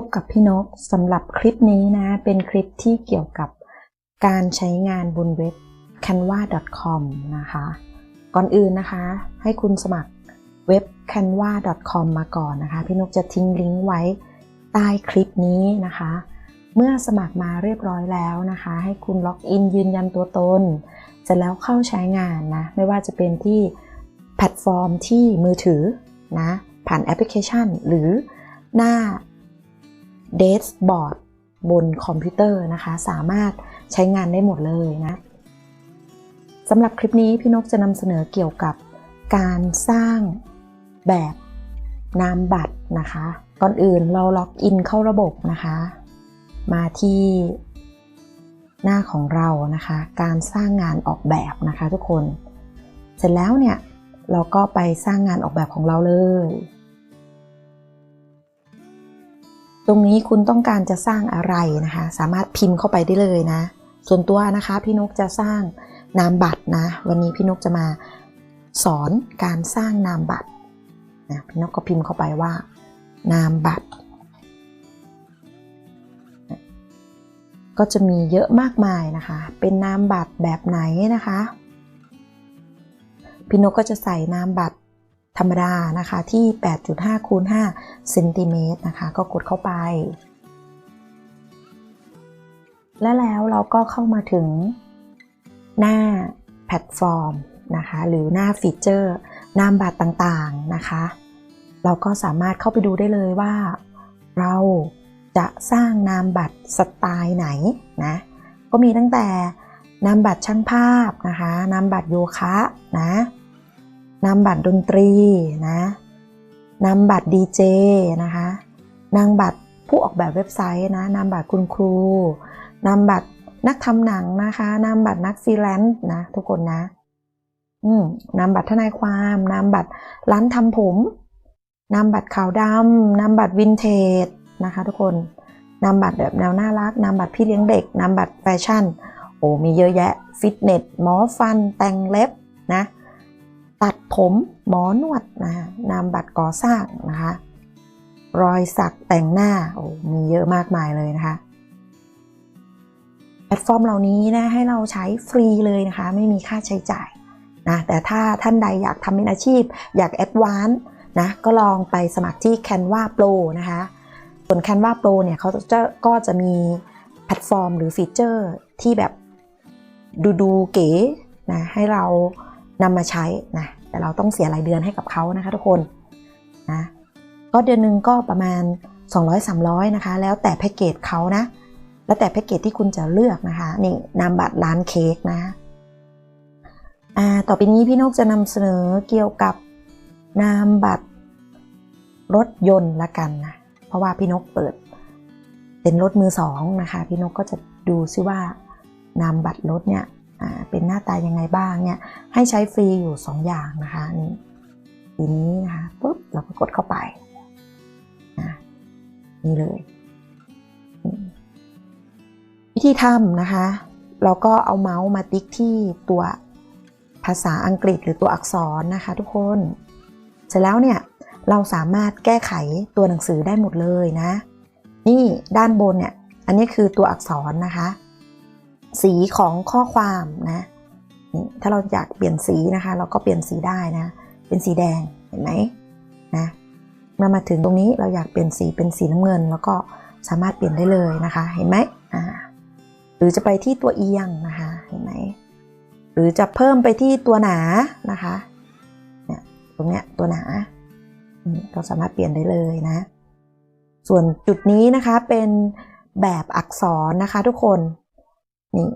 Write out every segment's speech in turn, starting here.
บกับพี่นกสำหรับคลิปนี้นะ เป็นคลิปที่เกี่ยวกับการใช้งานบนเว็บ canva.com นะคะ ก่อนอื่นนะคะ ให้คุณสมัครเว็บ canva.com มาก่อนนะคะ พี่นกจะทิ้งลิงก์ไว้ใต้คลิปนี้นะคะ เมื่อสมัครมาเรียบร้อยแล้วนะคะ ให้คุณล็อกอินยืนยันตัวตน เสร็จแล้วเข้าใช้งานนะ ไม่ว่าจะเป็นที่แพลตฟอร์มที่มือถือนะ ผ่านแอปพลิเคชัน หรือหน้า เดสบอร์ดบนคอมพิวเตอร์นะคะ สามารถใช้งานได้หมดเลยนะสำหรับคลิปนี้พี่นกจะนำเสนอเกี่ยวกับการสร้างแบบนามบัตรนะคะ ก่อนอื่นเราล็อกอินเข้าระบบนะคะ มาที่หน้าของเรานะคะ การสร้างงานออกแบบนะคะทุกคน เสร็จแล้วเนี่ยเราก็ไปสร้างงานออกแบบของเราเลย ตรงนี้คุณต้องการจะสร้างอะไรนะคะ สามารถพิมพ์เข้าไปได้เลยนะ ส่วนตัวนะคะพี่นกจะสร้างนามบัตรนะ วันนี้พี่นกจะมาสอนการสร้างนามบัตรนะพี่นกก็พิมพ์เข้าไปว่า นามบัตร ก็จะมีเยอะมากมายนะคะ เป็นนามบัตรแบบไหนนะคะ พี่นกก็จะใส่นามบัตร ธรรมดานะคะที่ 8.5คูณ5เซนติเมตรนะคะก็กดเข้าไป และแล้วเราก็เข้ามาถึงหน้าแพลตฟอร์มนะคะหรือหน้าฟีเจอร์นามบัตรต่างๆนะคะ เราก็สามารถเข้าไปดูได้เลยว่า เราจะสร้างนามบัตรสไตล์ไหนนะก็มีตั้งแต่นามบัตรช่างภาพนะคะนามบัตรโยคะนะ นามบัตรดนตรีนะนามบัตรดีเจนะคะนามบัตรผู้ออกแบบเว็บไซต์นะนามบัตรคุณครูนามบัตรนักทำหนังนะคะนามบัตรนักฟรีแลนซ์นะทุกคนนะอืมนามบัตรทนายความนามบัตรร้านทำผมนามบัตรขาวดำนามบัตรวินเทจนะคะทุกคนนามบัตรแบบแนวน่ารักนามบัตรพี่เลี้ยงเด็กนามบัตรแฟชั่น โอ้มีเยอะแยะ ฟิตเนสหมอฟันแต่งเล็บนะ ตัดผมหมอนวดนะนามบัตรก่อสร้างนะคะ รอยสักแต่งหน้าโอ้มีเยอะมากมายเลยนะคะ แพลตฟอร์มเหล่านี้นะให้เราใช้ฟรีเลยนะคะ ไม่มีค่าใช้จ่ายนะแต่ถ้าท่านใดอยากทำเป็นอาชีพ อยากแอดวานซ์นะก็ลองไปสมัครที่ Canva Pro นะคะ ส่วน Canva Pro เนี่ยเขาจะก็จะมีแพลตฟอร์มหรือฟีเจอร์ที่แบบดูดูเก๋นะให้เรา นำมาใช้นะแต่เราต้องเสียรายเดือนให้กับเขานะคะทุกคนนะก็เดือนหนึ่งก็ประมาณ 200-300 นะคะ แล้วแต่แพ็กเกจเขานะ แล้วแต่แพ็กเกจที่คุณจะเลือกนะคะนี่นามบัตรร้านเค้กนะอ่าต่อไปนี้พี่นกจะนำเสนอเกี่ยวกับนามบัตรรถยนต์ละกันนะเพราะว่าพี่นกเปิดเป็นรถมือสองนะคะ พี่นกก็จะดูซิว่านามบัตรรถเนี่ย เป็นหน้าตายังไงบ้างเนี่ยให้ใช้ฟรีอยู่ 2 อย่างนะคะนี่ทีนี้นะคะปุ๊บเราก็กดเข้าไปนะนี่เลย วิธีทำนะคะ เราก็เอาเมาส์มาติ๊กที่ตัวภาษาอังกฤษหรือตัวอักษรนะคะทุกคน เสร็จแล้วเนี่ยเราสามารถแก้ไขตัวหนังสือได้หมดเลยนะ นี่ด้านบนเนี่ย อันนี้คือตัวอักษรนะคะ สีของข้อความนะนี่ถ้าเราอยากเปลี่ยนสีนะคะ เราก็เปลี่ยนสีได้นะ เป็นสีแดงเห็นไหมนะมื่อมาถึงตรงนี้เราอยากเปลี่ยนสีเป็นสีน้ำเงิน แล้วก็สามารถเปลี่ยนได้เลยนะคะเห็นไหมอ่าหรือจะไปที่ตัวเอียงนะคะเห็นไหมหรือจะเพิ่มไปที่ตัวหนานะคะเนี่ยตรงเนี้ยตัวหนาเราสามารถเปลี่ยนได้เลยนะ ส่วนจุดนี้นะคะเป็นแบบอักษรนะคะทุกคน นี่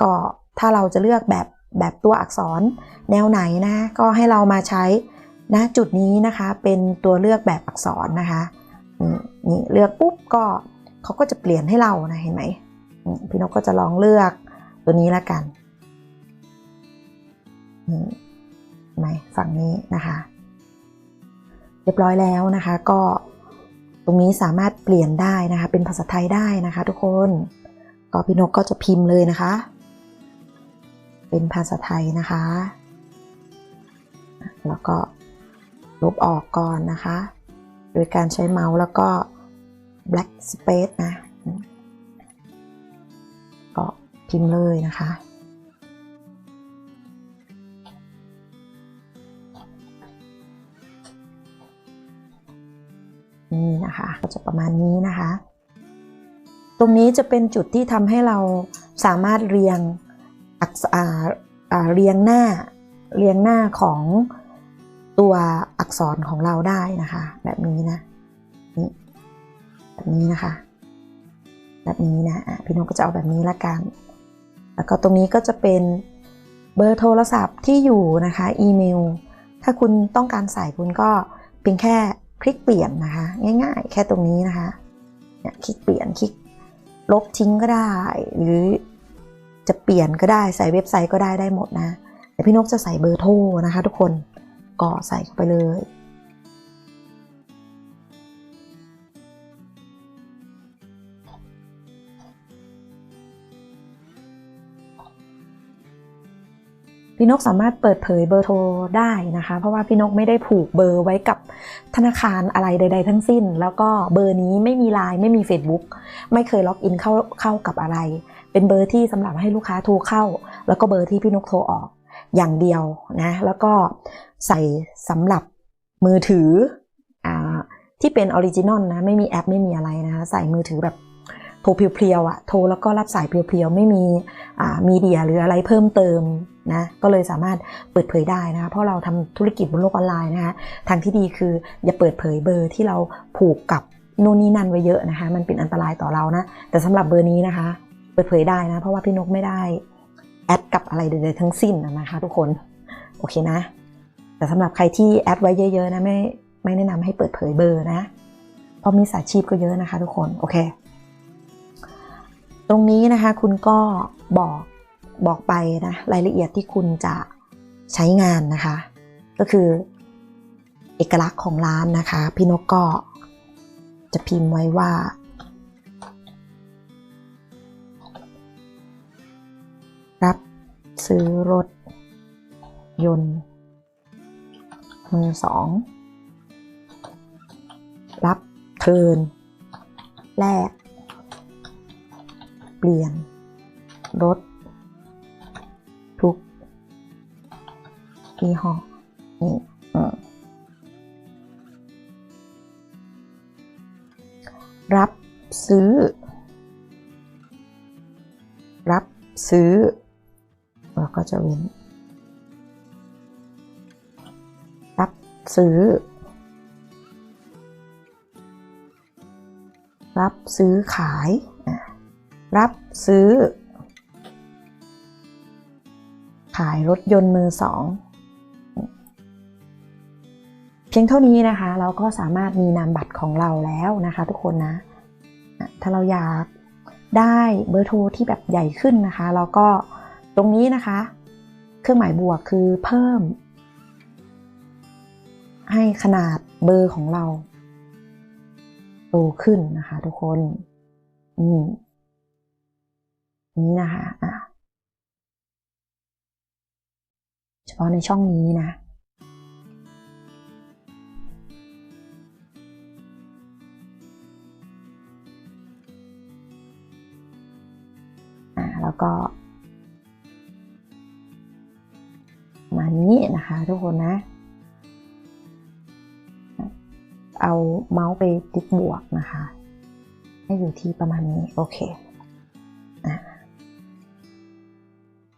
ก็ถ้าเราจะเลือกแบบแบบตัวอักษรแนวไหนนะก็ให้เรามาใช้นะจุดนี้นะคะเป็นตัวเลือกแบบอักษรนะคะนี่นี่เลือกปุ๊บก็เขาก็จะเปลี่ยนให้เรานะเห็นไหมพี่นกก็จะลองเลือกตัวนี้ละกันไหมฝั่งนี้นะคะ เรียบร้อยแล้วนะคะ ก็ตรงนี้สามารถเปลี่ยนได้นะคะ เป็นภาษาไทยได้นะคะ ทุกคน ก็พี่นกก็จะพิมพ์เลยนะคะ เป็นภาษาไทยนะคะ แล้วก็ลบออกก่อนนะคะ โดยการใช้เมาส์แล้วก็ black space นะ ก็พิมพ์เลยนะคะนี่นะคะก็จะประมาณนี้นะคะ ตรงนี้จะเป็นจุดที่ทำให้เราสามารถเรียงอักษอ่าอ่าเรียงหน้าเรียงหน้าของตัวอักษรของเราได้นะคะ แบบนี้นะนี่แบบนี้นะคะ แบบนี้นะอะพี่นกก็จะเอาแบบนี้ละกัน แล้วก็ตรงนี้ก็จะเป็นเบอร์โทรศัพท์ที่อยู่นะคะ อีเมล ถ้าคุณต้องการใส่คุณก็เพียงแค่คลิกเปลี่ยนนะคะ ง่ายๆ แค่ตรงนี้นะคะเนี่ยคลิกเปลี่ยนคลิก ลบทิ้งก็ได้ หรือจะเปลี่ยนก็ได้ใส่เว็บไซต์ก็ได้ได้หมดนะแต่พี่นกจะใส่เบอร์โทรนะคะ ทุกคนก็ใส่เข้าไปเลย พี่นกสามารถเปิดเผยเบอร์โทรได้นะคะ เพราะว่าพี่นกไม่ได้ผูกเบอร์ไว้กับธนาคารอะไรใด ๆ ทั้งสิ้น แล้วก็เบอร์นี้ไม่มีไลน์ไม่มี Facebook ไม่เคยล็อกอินเข้าเข้ากับอะไร เป็นเบอร์ที่สำหรับให้ลูกค้าโทรเข้า แล้วก็เบอร์ที่พี่นกโทรออกอย่างเดียวนะแล้วก็ใส่สำหรับมือถืออที่เป็นออริจินอลนะไม่มีแอปไม่มีอะไรนะคะใส่มือถือแบบโทรเพียวๆอะโทรแล้วก็รับสายเพียวๆ ไม่มีมีเดียหรืออะไรเพิ่มเติม นะก็เลยสามารถเปิดเผยได้นะคะเพราะเราทำธุรกิจบนโลกออนไลน์นะคะทางที่ดีคืออย่าเปิดเผยเบอร์ที่เราผูกกับนู่นนี่นั่นไว้เยอะนะคะ มันเป็นอันตรายต่อเรานะ แต่สำหรับเบอร์นี้นะคะ เปิดเผยได้นะ เพราะว่าพี่นกไม่ได้แอดกับอะไรใดๆทั้งสิ้นนะคะ ทุกคนโอเคนะ แต่สำหรับใครที่แอดไว้เยอะๆนะไม่ไม่แนะนำให้เปิดเผยเบอร์นะเพราะมีสาชีพก็เยอะนะคะ ทุกคนโอเค ตรงนี้นะคะคุณก็บอก บอกไปนะรายละเอียดที่คุณจะใช้งานนะคะ ก็คือเอกลักษณ์ของร้านนะคะ พี่นกก็จะพิมพ์ไว้ว่า รับซื้อรถยนต์มือสองรับเทินแลกเปลี่ยนรถ ยี่ห้อนี่รับซื้อ รับซื้อแล้วก็จะเว้น รับซื้อ รับซื้อขาย รับซื้อ ขายรถยนต์มือสอง พียงเท่านี้นะคะ เราก็สามารถมีนามบัตรของเราแล้วนะคะ ทุกคนนะ ถ้าเราอยากได้เบอร์โทรที่แบบใหญ่ขึ้นนะคะเราก็ตรงนี้นะคะ เครื่องหมายบวกคือเพิ่ม ให้ขนาดเบอร์ของเราโตขึ้นนะคะ ทุกคนอืมนี้นะคะะเฉพาะในช่องนี้นะ แล้วก็ประมาณนี้นะคะทุกคนนะ เอาเมาส์ไปติ๊กบวกนะคะ ให้อยู่ที่ประมาณนี้ โอเคอ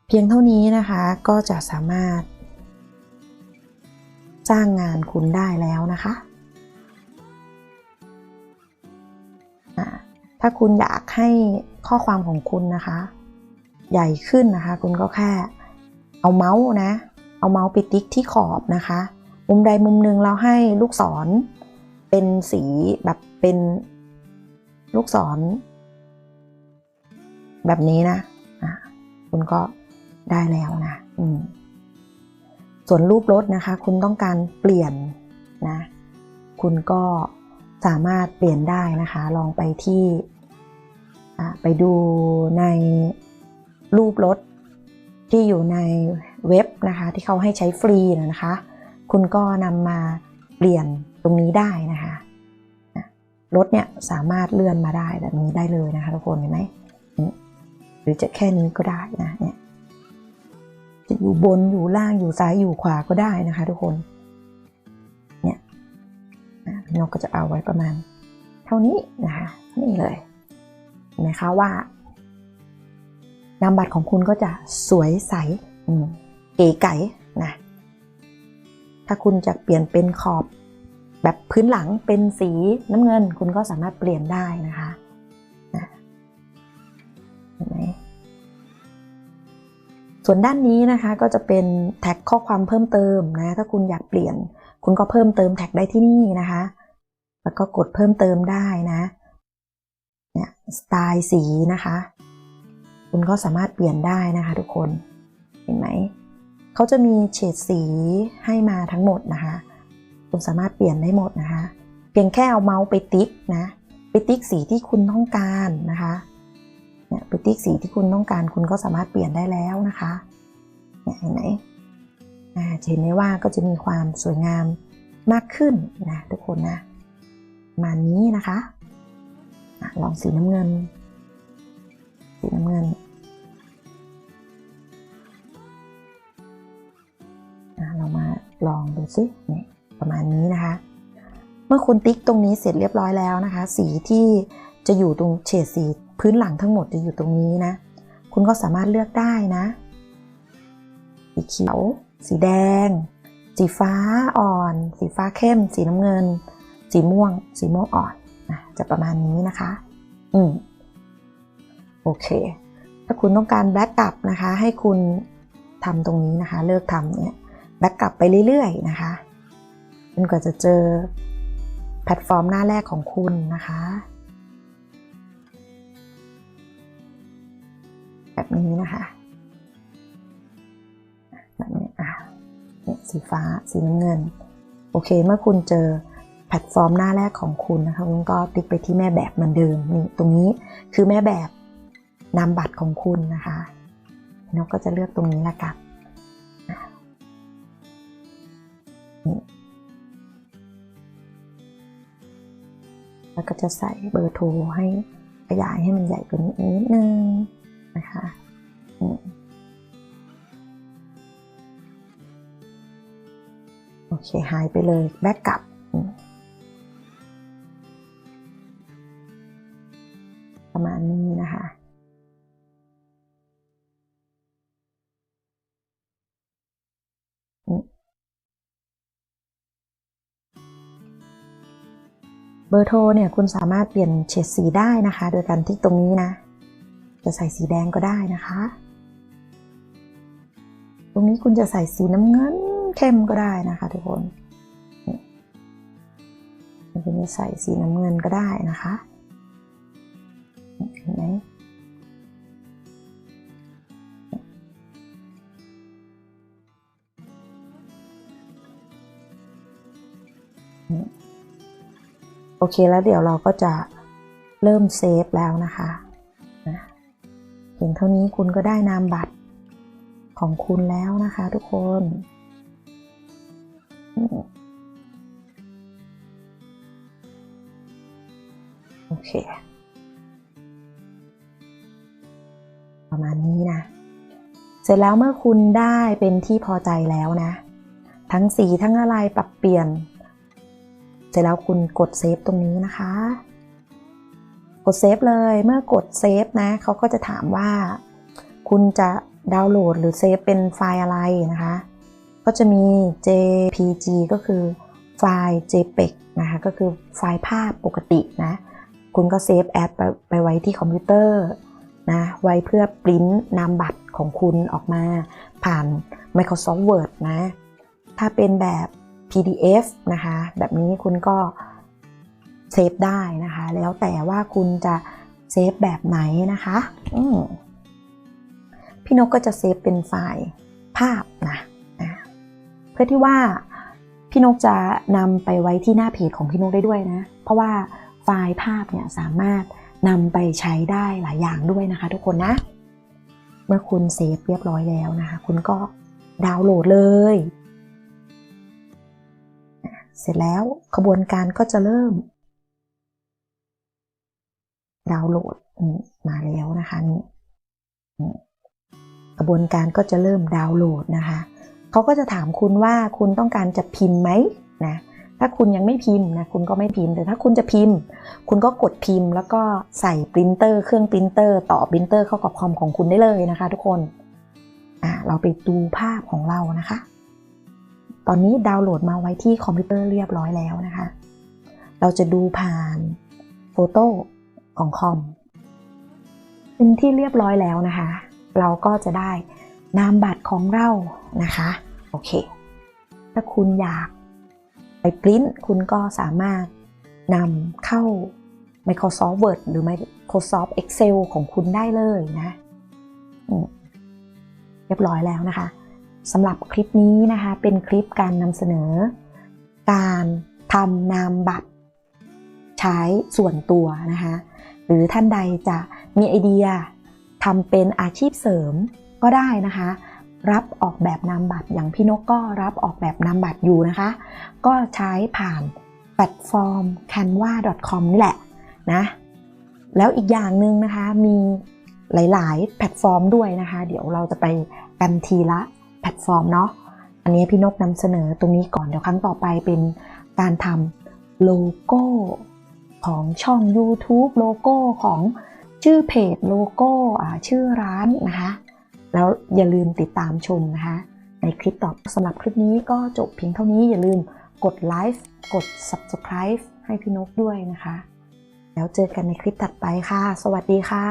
เพียงเท่านี้นะคะก็จะสามารถ จ้างงานคุณได้แล้วนะคะถ้าคุณอยากให้ข้อความของคุณนะคะ ใหญ่ขึ้นนะคะ คุณก็แค่เอาเมาส์นะ เอาเมาส์ไปติ๊กที่ขอบนะคะ มุมใดมุมหนึ่งเราให้ลูกศร เป็นสีแบบเป็นลูกศร แบบนี้นะะคุณก็ได้แล้วนะส่วนรูปรถนะคะ คุณต้องการเปลี่ยนนะ คุณก็สามารถเปลี่ยนได้นะคะ ลองไปที่ไปดูใน รูปรถที่อยู่ในเว็บนะคะ ที่เขาให้ใช้ฟรีนะคะ คุณก็นำมาเปลี่ยนตรงนี้ได้นะคะรถเนี่ยสามารถเลื่อนมาได้แบบนี้ได้เลยนะคะทุกคนเห็นไหมหรือจะแค่นี้ก็ได้นะเนี่ยจะอยู่บนอยู่ล่างอยู่ซ้ายอยู่ขวาก็ได้นะคะทุกคนเนี่ยนกก็จะเอาไว้ประมาณ เท่านี้นะคะนี่เลยเห็นไหมคะว่า นามบัตรของคุณก็จะสวยใสเก๋ไก๋นะถ้าคุณจะเปลี่ยนเป็นขอบแบบพื้นหลังเป็นสีน้ำเงิน คุณก็สามารถเปลี่ยนได้นะคะนะเห็นไหมส่วนด้านนี้นะคะก็จะเป็นแท็กข้อความเพิ่มเติมนะ ถ้าคุณอยากเปลี่ยน คุณก็เพิ่มเติมแท็กได้ที่นี่นะคะ แล้วก็กดเพิ่มเติมได้นะเนี่ยสไตล์สีนะคะ คุณก็สามารถเปลี่ยนได้นะคะทุกคน เห็นไหม เขาจะมีเฉดสีให้มาทั้งหมดนะคะ คุณสามารถเปลี่ยนได้หมดนะคะ เพียงแค่เอาเมาส์ไปติ๊กนะ ไปติ๊กสีที่คุณต้องการนะคะ เนี่ยไปติ๊กสีที่คุณต้องการ คุณก็สามารถเปลี่ยนได้แล้วนะคะ เนี่ยเห็นไหมอ่าเห็นได้ว่าก็จะมีความสวยงามมากขึ้นนะทุกคนนะ มานี้นะคะลองสีน้ำเงิน น้ำเงินเรามาลองดูซิเนี่ยประมาณนี้นะคะ เมื่อคุณติ๊กตรงนี้เสร็จเรียบร้อยแล้วนะคะ สีที่จะอยู่ตรงเฉดสีพื้นหลังทั้งหมดจะอยู่ตรงนี้นะ คุณก็สามารถเลือกได้นะ สีเขียว สีแดง สีฟ้าอ่อน สีฟ้าเข้ม สีน้ำเงิน สีม่วง สีม่วงอ่อนนะจะประมาณนี้นะคะ อืม โอเค ถ้าคุณต้องการแบ็กกลับนะคะ ให้คุณทำตรงนี้นะคะ เลิกทำเนี่ยแบ็กกลับไปเรื่อยๆนะคะจนกว่าจะเจอแพลตฟอร์มหน้าแรกของคุณนะคะแบบนี้นะคะแบบนี้อะเนี่ยสีฟ้าสีน้ำเงิน โอเค เมื่อคุณเจอแพลตฟอร์มหน้าแรกของคุณนะคะคุณก็ติ๊กไปที่แม่แบบเหมือนเดิมนี่ตรงนี้คือแม่แบบ นามบัตรของคุณนะคะนกก็จะเลือกตรงนี้ละกันแล้วก็จะใส่เบอร์โทรให้ขยายให้มันใหญ่กว่านี้นิดนึงนะคะโอเคหายไปเลยแบ็กกลับประมาณนี้นะคะ เบอร์โทรเนี่ยคุณสามารถเปลี่ยนเฉดสีได้นะคะ โดยการที่ตรงนี้นะ จะใส่สีแดงก็ได้นะคะ ตรงนี้คุณจะใส่สีน้ำเงินเข้มก็ได้นะคะ ทุกคนนี่คุณจะใส่สีน้ำเงินก็ได้นะคะเห็นไหมนี่ โอเคแล้วเดี๋ยวเราก็จะเริ่มเซฟแล้วนะคะนะเพียงเท่านี้คุณก็ได้นามบัตรของคุณแล้วนะคะทุกคน โอเค ประมาณนี้นะ เสร็จแล้วเมื่อคุณได้เป็นที่พอใจแล้วนะ ทั้งสีทั้งอะไรปรับเปลี่ยน เสร็จแล้วคุณกดเซฟตรงนี้นะคะ กดเซฟเลยเมื่อกดเซฟนะเขาก็จะถามว่า คุณจะดาวน์โหลดหรือเซฟเป็นไฟล์อะไรนะคะ ก็จะมี JPG ก็คือไฟล์ JPEG นะคะ ก็คือไฟล์ภาพปกตินะ คุณก็เซฟแอดไปไปไว้ที่คอมพิวเตอร์นะไว้เพื่อปริ้นนามบัตรของคุณออกมาผ่าน Microsoft Word นะ ถ้าเป็นแบบ PDF นะคะ แบบนี้คุณก็เซฟได้นะคะ แล้วแต่ว่าคุณจะเซฟแบบไหนนะคะพี่นกก็จะเซฟเป็นไฟล์ภาพนะนะเพื่อที่ว่าพี่นกจะนำไปไว้ที่หน้าเพจของพี่นกได้ด้วยนะ เพราะว่าไฟล์ภาพเนี่ยสามารถนำไปใช้ได้หลายอย่างด้วยนะคะ ทุกคนนะ เมื่อคุณเซฟเรียบร้อยแล้วนะคะ คุณก็ดาวน์โหลดเลย เสร็จแล้วขบวนการก็จะเริ่ม ดาวน์โหลดนี่มาแล้วนะคะนี่กระบวนการก็จะเริ่มดาวน์โหลดนะคะเขาก็จะถามคุณว่าคุณต้องการจะพิมพ์ไหมนะถ้าคุณยังไม่พิมพ์นะคุณก็ไม่พิมพ์แต่ถ้าคุณจะพิมพ์ คุณก็กดพิมพ์ แล้วก็ใส่ปรินเตอร์เครื่องปรินเตอร์ต่อปรินเตอร์เข้ากับคอมของคุณได้เลยนะคะ ทุกคนอะเราไปดูภาพของเรานะคะ อนนี้ดาวน์โหลดมาไว้ที่คอมพิวเตอร์เรียบร้อยแล้วนะคะ เราจะดูผ่านโฟโต้ของคอมเป็นที่เรียบร้อยแล้วนะคะ เราก็จะได้นามบัตรของเรานะคะ โอเค ถ้าคุณอยากไปปริ้นคุณก็สามารถนำเข้า Microsoft Word หรือ Microsoft Excel ของคุณได้เลยนะ เรียบร้อยแล้วนะคะ สำหรับคลิปนี้นะคะเป็นคลิปการนำเสนอ การทำนามบัตรใช้ส่วนตัวนะคะหรือท่านใดจะมีไอเดียทำเป็นอาชีพเสริมก็ได้นะคะ รับออกแบบนามบัตรอย่างพี่นกก็รับออกแบบนามบัตรอยู่นะคะ ก็ใช้ผ่านแพลตฟอร์ม canva.com นี่แหละนะแล้วอีกอย่างหนึ่งนะคะมีหลาย ๆ แพลตฟอร์มด้วยนะคะ เดี๋ยวเราจะไปกันทีละ แพลตฟอร์มเนาะอันนี้พี่นกนำเสนอตรงนี้ก่อนเดี๋ยวครั้งต่อไปเป็นการทำโลโก้ของช่อง YouTube โลโก้ของชื่อเพจโลโก้ชื่อร้านนะคะ แล้วอย่าลืมติดตามชมนะคะ ในคลิปต่อสำหรับคลิปนี้ก็จบเพียงเท่านี้อย่าลืมกดไลค์กด Subscribe ให้พี่นกด้วยนะคะ แล้วเจอกันในคลิปถัดไปค่ะ สวัสดีค่ะ